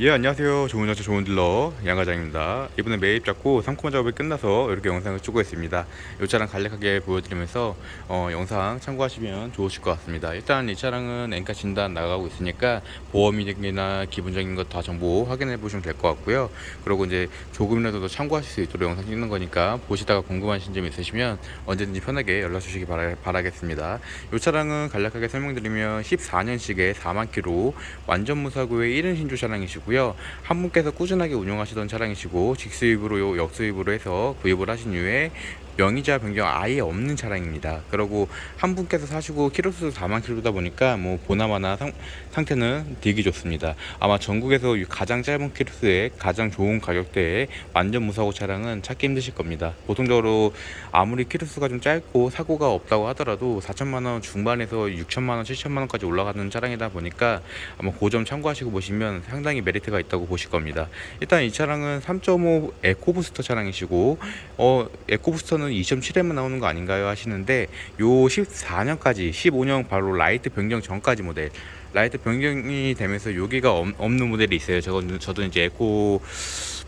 예 안녕하세요. 좋은 자차 좋은 딜러 양과장입니다. 이번에 매입 잡고 상품 작업이 끝나서 이렇게 영상을 찍고 있습니다. 이 차량 간략하게 보여드리면서 어, 영상 참고하시면 좋으실 것 같습니다. 일단 이 차량은 엔카 진단 나가고 있으니까 보험이나 기본적인 것 다 정보 확인해 보시면 될 것 같고요. 그리고 이제 조금이라도 더 참고하실 수 있도록 영상 찍는 거니까 보시다가 궁금하신 점 있으시면 언제든지 편하게 연락 주시기 바라, 바라겠습니다. 이 차량은 간략하게 설명드리면 14년식의 4만 킬로 완전 무사고의 1인 신조 차량이시고 요. 한 분께서 꾸준하게 운영하시던 차량이시고 직수입으로 역수입으로 해서 구입을 하신 이후에 명의자 변경 아예 없는 차량입니다. 그리고 한 분께서 사시고 키로수 4만 킬로다 보니까 뭐 보나마나 상, 상태는 되게 좋습니다. 아마 전국에서 가장 짧은 키로수에 가장 좋은 가격대에 완전 무사고 차량은 찾기 힘드실 겁니다. 보통적으로 아무리 키로수가 좀 짧고 사고가 없다고 하더라도 4천만 원 중반에서 6천만 원, 7천만 원까지 올라가는 차량이다 보니까 아마 그점 참고하시고 보시면 상당히 메리트가 있다고 보실 겁니다. 일단 이 차량은 3.5 에코부스터 차량이시고 어 에코부스터는 2.7에만 나오는 거 아닌가요 하시는데 요 14년까지 15년 바로 라이트 변경 전까지 모델 라이트 변경이 되면서 여기가 없, 없는 모델이 있어요. 저건 저도 이제 에코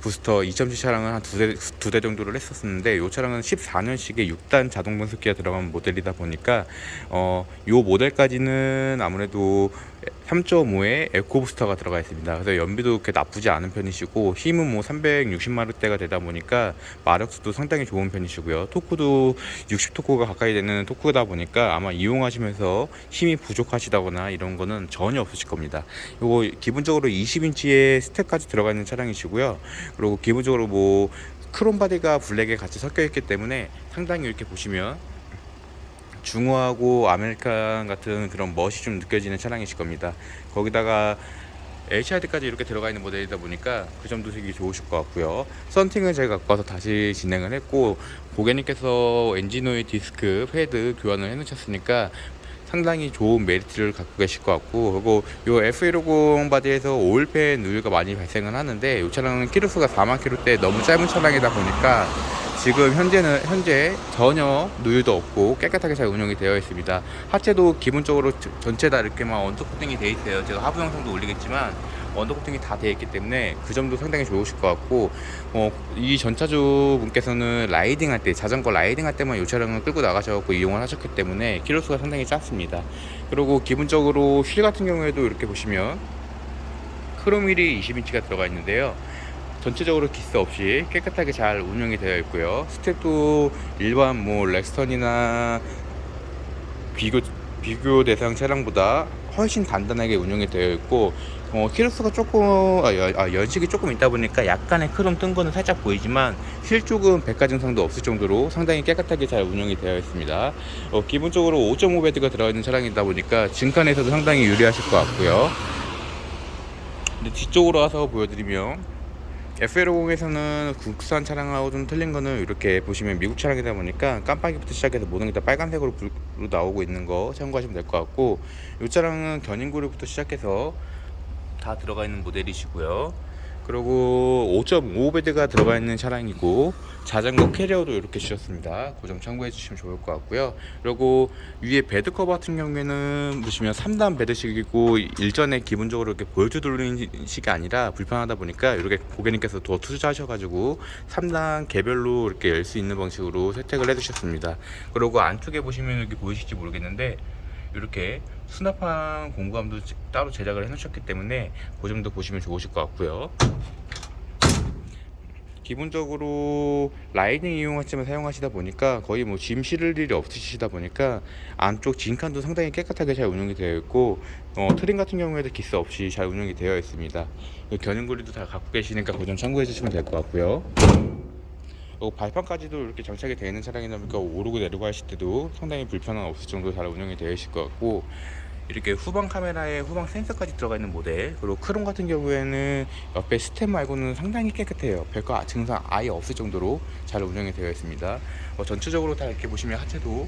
부스터 2.7 차량은 한 두대 두 대 정도를 했었는데 이 차량은 14년식의 6단 자동 변속기가 들어간 모델이다 보니까 어 요 모델까지는 아무래도 3.5에 에코부스터가 들어가 있습니다. 그래서 연비도 그렇게 나쁘지 않은 편이시고 힘은 뭐 360마력대가 되다 보니까 마력수도 상당히 좋은 편이시고요. 토크도 60 토크가 가까이 되는 토크다 보니까 아마 이용하시면서 힘이 부족하시다거나 이런 거는 전혀 없으실 겁니다. 요거 기본적으로 20인치의 스텝까지 들어가 있는 차량이시고요. 그리고 기본적으로 뭐 크롬 바디가 블랙에 같이 섞여 있기 때문에 상당히 이렇게 보시면 중후하고 아메리칸 같은 그런 멋이 좀 느껴지는 차량이실 겁니다. 거기다가 HID까지 이렇게 들어가 있는 모델이다 보니까 그 점도 되게 좋으실 것 같고요. 썬팅은 제가 갖고 와서 다시 진행을 했고 고객님께서 엔진오일 디스크 패드 교환을 해놓으셨으니까 상당히 좋은 메리트를 갖고 계실 것 같고 그리고 요 F150 바디에서 오일팬 누유가 많이 발생을 하는데 이 차량은 키로수가 4만 킬로대 너무 짧은 차량이다 보니까 지금 현재는 현재 전혀 누유도 없고 깨끗하게 잘 운영이 되어 있습니다. 하체도 기본적으로 저- 전체 다 이렇게만 언더 코팅이 되어 있어요. 제가 하부 영상도 올리겠지만 언더 코팅이 다 되어 있기 때문에 그 점도 상당히 좋으실 것 같고 어, 이 전차주 분께서는 라이딩 할 때 자전거 라이딩 할 때만 이 차량을 끌고 나가셔서 이용을 하셨기 때문에 키로수가 상당히 작습니다. 그리고 기본적으로 휠 같은 경우에도 이렇게 보시면 크롬 휠이 20인치가 들어가 있는데요. 전체적으로 기스 없이 깨끗하게 잘 운영이 되어 있고요. 스텝도 일반 뭐 렉스턴이나 비교 비교 대상 차량보다 훨씬 단단하게 운영이 되어 있고 어, 키로수가 조금 아, 연- 아, 연식이 조금 있다 보니까 약간의 크롬 뜬 거는 살짝 보이지만 휠 쪽은 백가 증상도 없을 정도로 상당히 깨끗하게 잘 운영이 되어 있습니다. 어, 기본적으로 5.5 베드가 들어가 있는 차량이다 보니까 증칸에서도 상당히 유리하실 것 같고요. 근데 뒤쪽으로 와서 보여드리면 F150에서는 국산 차량하고 좀 틀린 거는 이렇게 보시면 미국 차량이다 보니까 깜빡이부터 시작해서 모든 게 다 빨간색으로 불- 나오고 있는 거 참고하시면 될 것 같고 이 차량은 견인고리부터 시작해서 다 들어가 있는 모델이시고요. 그리고 5.5베드가 들어가 있는 차량이고 자전거 캐리어도 이렇게 주셨습니다. 그 점 참고해 주시면 좋을 것 같고요. 그리고 위에 베드 커버 같은 경우에는 보시면 3단 베드식이고 일전에 기본적으로 이렇게 보여주 돌리는 식이 아니라 불편하다 보니까 이렇게 고객님께서 더 투자하셔가지고 3단 개별로 이렇게 열 수 있는 방식으로 세택을 해주셨습니다. 그리고 안쪽에 보시면 여기 보이실지 모르겠는데 이렇게 수납한 공구함도 따로 제작을 해놓으셨기 때문에 그 점도 보시면 좋으실 것 같고요. 기본적으로 라이딩 이용하시면 사용하시다 보니까 거의 뭐 짐 실을 일이 없으시다 보니까 안쪽 진칸도 상당히 깨끗하게 잘 운영이 되어 있고 어, 트림 같은 경우에도 기스 없이 잘 운영이 되어 있습니다. 견인고리도 다 갖고 계시니까 그 점 참고해 주시면 될 것 같고요. 그리고 발판까지도 이렇게 장착이 되어 있는 차량이다 보니까 오르고 내리고 하실 때도 상당히 불편함 없을 정도로 잘 운영이 되어 있을 것 같고 이렇게 후방 카메라에 후방 센서까지 들어가 있는 모델 그리고 크롬 같은 경우에는 옆에 스텝 말고는 상당히 깨끗해요. 별거 증상 아예 없을 정도로 잘 운영이 되어 있습니다. 어, 전체적으로 다 이렇게 보시면 하체도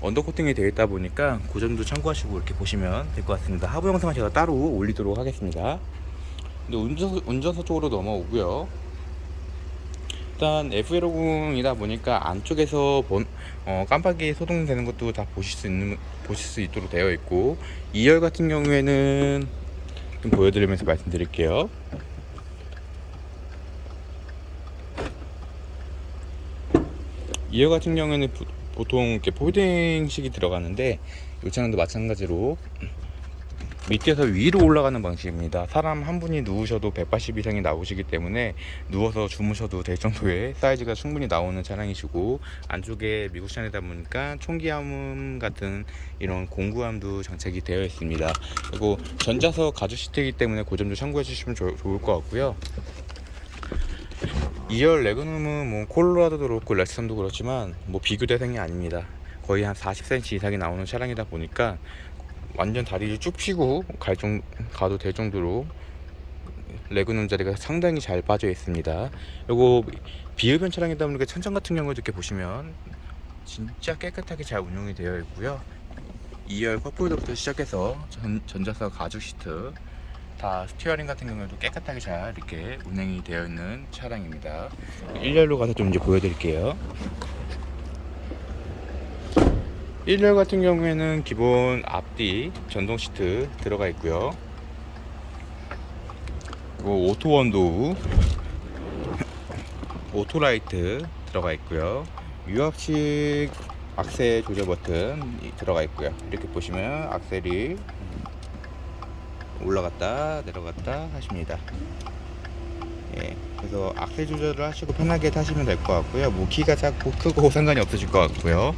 언더 코팅이 되어 있다 보니까 그 점도 참고하시고 이렇게 보시면 될 것 같습니다. 하부 영상은 제가 따로 올리도록 하겠습니다. 근데 운전석, 운전석 쪽으로 넘어오고요 일단 F150이다 보니까 안쪽에서 본, 어, 깜빡이 소동되는 것도 다 보실 수 있는 보실 수 있도록 되어 있고 2열 같은 경우에는 좀 보여드리면서 말씀드릴게요. 이어 같은 경우에는 부- 보통 이렇게 폴딩식이 들어가는데 이 차량도 마찬가지로 밑에서 위로 올라가는 방식입니다. 사람 한 분이 누우셔도 180 이상이 나오시기 때문에 누워서 주무셔도 될 정도의 사이즈가 충분히 나오는 차량이시고 안쪽에 미국 차량이다 보니까 총기함 같은 이런 공구함도 장착이 되어 있습니다. 그리고 전자석 가죽 시트이기 때문에 그 점도 참고해 주시면 좋- 좋을 것 같고요. 2열 레그룸은 뭐 콜로라도도 그렇고 렉스턴도 그렇지만 뭐 비교 대상이 아닙니다. 거의 한 40cm 이상이 나오는 차량이다 보니까 완전 다리를 쭉 펴고 갈 정, 가도 될 정도로 레그룸 자리가 상당히 잘 빠져 있습니다. 그리고 비흡연 차량이다 보니까 천장 같은 경우도 이렇게 보시면 진짜 깨끗하게 잘 운용이 되어 있고요. 2열 컵홀더부터 시작해서 전, 전자석 가죽 시트 다 스티어링 같은 경우에도 깨끗하게 잘 이렇게 운행이 되어 있는 차량입니다. 1열로 가서 좀 이제 보여드릴게요. 1열 같은 경우에는 기본 앞뒤 전동 시트 들어가 있고요. 그리고 오토 원도우, 오토 라이트 들어가 있고요. 유압식 악셀 조절 버튼 들어가 있고요. 이렇게 보시면 악셀이 올라갔다 내려갔다 하십니다. 예, 그래서 악셀 조절을 하시고 편하게 타시면 될 것 같고요. 뭐 키가 작고 크고 상관이 없으실 것 같고요.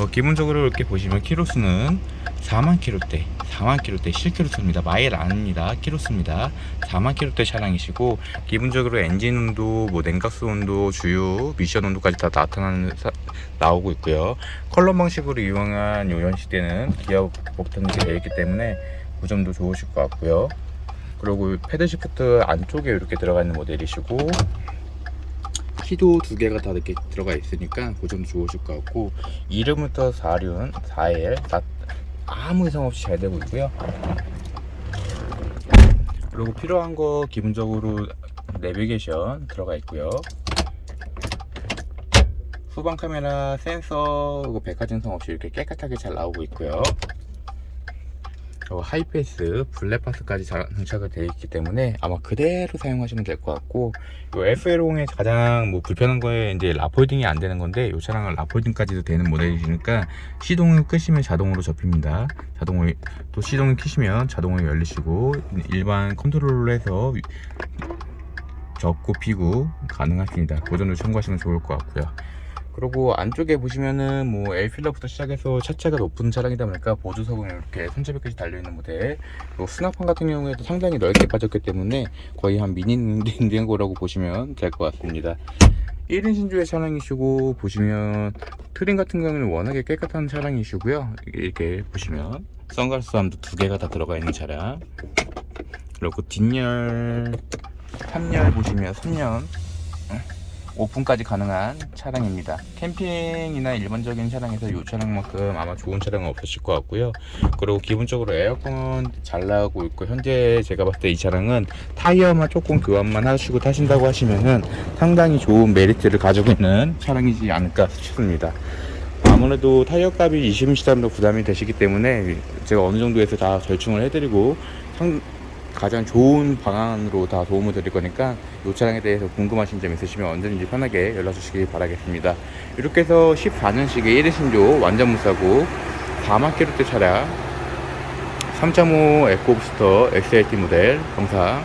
어, 기본적으로 이렇게 보시면 키로수는 4만 킬로대, 4만 킬로대 실키로수입니다. 마일 아닙니다. 키로수입니다. 4만 킬로대 차량이시고 기본적으로 엔진 온도, 뭐 냉각수 온도, 주유, 미션 온도까지 다 나타나는 사- 나오고 있고요. 컬러 방식으로 이용한 요연 시대는 기어 버튼이 되어 있기 때문에 그 점도 좋으실 것 같고요. 그리고 패드 시프트 안쪽에 이렇게 들어가 있는 모델이시고 키도 두 개가 다 이렇게 들어가 있으니까 그 점도 좋으실 것 같고 1름부터 4륜, 4L 다 아무 이상 없이 잘 되고 있고요. 그리고 필요한 거 기본적으로 내비게이션 들어가 있고요. 후방 카메라, 센서, 그리고 백화 증상 없이 이렇게 깨끗하게 잘 나오고 있고요. 어, 하이패스, 블랙박스까지 잘 장착이 되어 있기 때문에 아마 그대로 사용하시면 될 것 같고 이 FL0의 가장 뭐 불편한 거에 이제 라폴딩이 안 되는 건데 이 차량은 라폴딩까지도 되는 모델이니까 시동을 끄시면 자동으로 접힙니다. 자동으로 또 시동을 켜시면 자동으로 열리시고 일반 컨트롤러 해서 접고 피고 가능하십니다. 그 점도 참고하시면 좋을 것 같고요. 그리고 안쪽에 보시면은 뭐 L필러부터 시작해서 차체가 높은 차량이다 보니까 보조석은 이렇게 손잡이까지 달려있는 모델 그리고 수납판 같은 경우에도 상당히 넓게 빠졌기 때문에 거의 한 미니 냉장고라고 보시면 될 것 같습니다. 1인 신주의 차량이시고 보시면 트림 같은 경우는 워낙에 깨끗한 차량이시고요. 이렇게 보시면 선글라스 함도 두 개가 다 들어가 있는 차량. 그리고 뒷열 3열 보시면 3년 오픈까지 가능한 차량입니다. 캠핑이나 일반적인 차량에서 이 차량만큼 아마 좋은 차량은 없으실 것 같고요. 그리고 기본적으로 에어컨 잘 나오고 있고 현재 제가 봤을 때 이 차량은 타이어만 조금 교환만 하시고 타신다고 하시면은 상당히 좋은 메리트를 가지고 있는 차량이지 않을까 싶습니다. 아무래도 타이어 값이 20시간도 부담이 되시기 때문에 제가 어느 정도에서 다 절충을 해드리고 상, 가장 좋은 방안으로 다 도움을 드릴 거니까 이 차량에 대해서 궁금하신 점 있으시면 언제든지 편하게 연락 주시기 바라겠습니다. 이렇게 해서 14년식의 1인 신조 완전 무사고 4만 킬로대 차량 3.5 에코부스터 XLT 모델 영상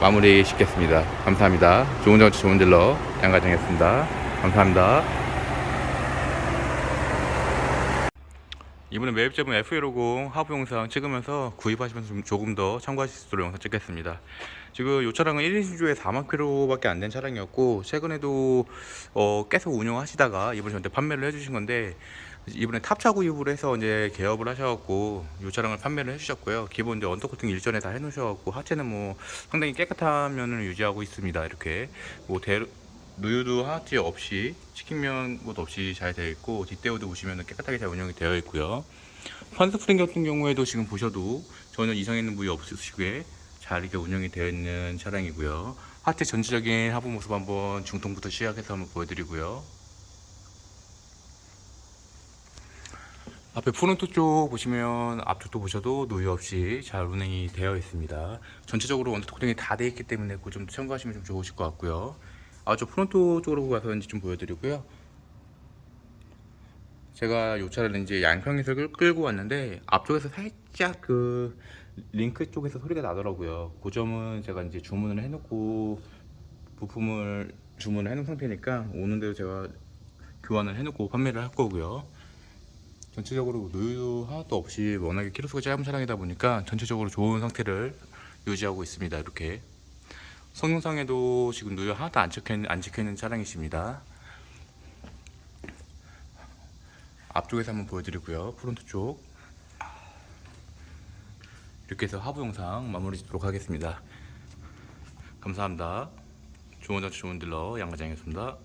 마무리 짓겠습니다. 감사합니다. 좋은 정치 좋은 딜러 양가정이었습니다. 감사합니다. 이번에 매입제품 F150 하부 영상 찍으면서 구입하시면서 좀 조금 더 참고하실 수 있도록 영상 찍겠습니다. 지금 이 차량은 1인 신주에 4만 킬로밖에 안 된 차량이었고 최근에도 어, 계속 운영하시다가 이번에 저한테 판매를 해주신 건데 이번에 탑차 구입을 해서 이제 개업을 하셔갖고 이 차량을 판매를 해주셨고요. 기본 이제 언더코팅 일전에 다 해놓으셔갖고 하체는 뭐 상당히 깨끗한 면을 유지하고 있습니다. 이렇게 뭐 대, 누유도 하나티 없이 치킨면 것 없이 잘 되어 있고 뒷대우도 보시면 깨끗하게 잘 운영이 되어 있고요. 판스프링 같은 경우에도 지금 보셔도 전혀 이상 있는 부위 없으시게 잘 이렇게 운영이 되어 있는 차량이고요. 하체 전체적인 하부 모습 한번 중통부터 시작해서 한번 보여드리고요. 앞에 프론트 쪽 보시면 앞쪽도 보셔도 누유 없이 잘 운행이 되어 있습니다. 전체적으로 원터 코팅이 다 되어 있기 때문에 그 점도 참고하시면 좀 좋으실 것 같고요. 아, 저 프론트 쪽으로 가서 이제 좀 보여드리고요. 제가 이 차를 이제 양평에서 끌, 끌고 왔는데 앞쪽에서 살짝 그 링크 쪽에서 소리가 나더라고요. 그 점은 제가 이제 주문을 해놓고 부품을 주문을 해놓은 상태니까 오는 대로 제가 교환을 해놓고 판매를 할 거고요. 전체적으로 노유 하나도 없이 워낙에 키로수가 짧은 차량이다 보니까 전체적으로 좋은 상태를 유지하고 있습니다. 이렇게 성능상에도 지금 노유 하나도 안 찍혀 있는, 안 찍혀 있는 차량이십니다. 앞쪽에서 한번 보여드리고요. 프론트 쪽 이렇게 해서 하부 영상 마무리 짓도록 하겠습니다. 감사합니다. 좋은 장치 좋은 딜러 양과장이었습니다.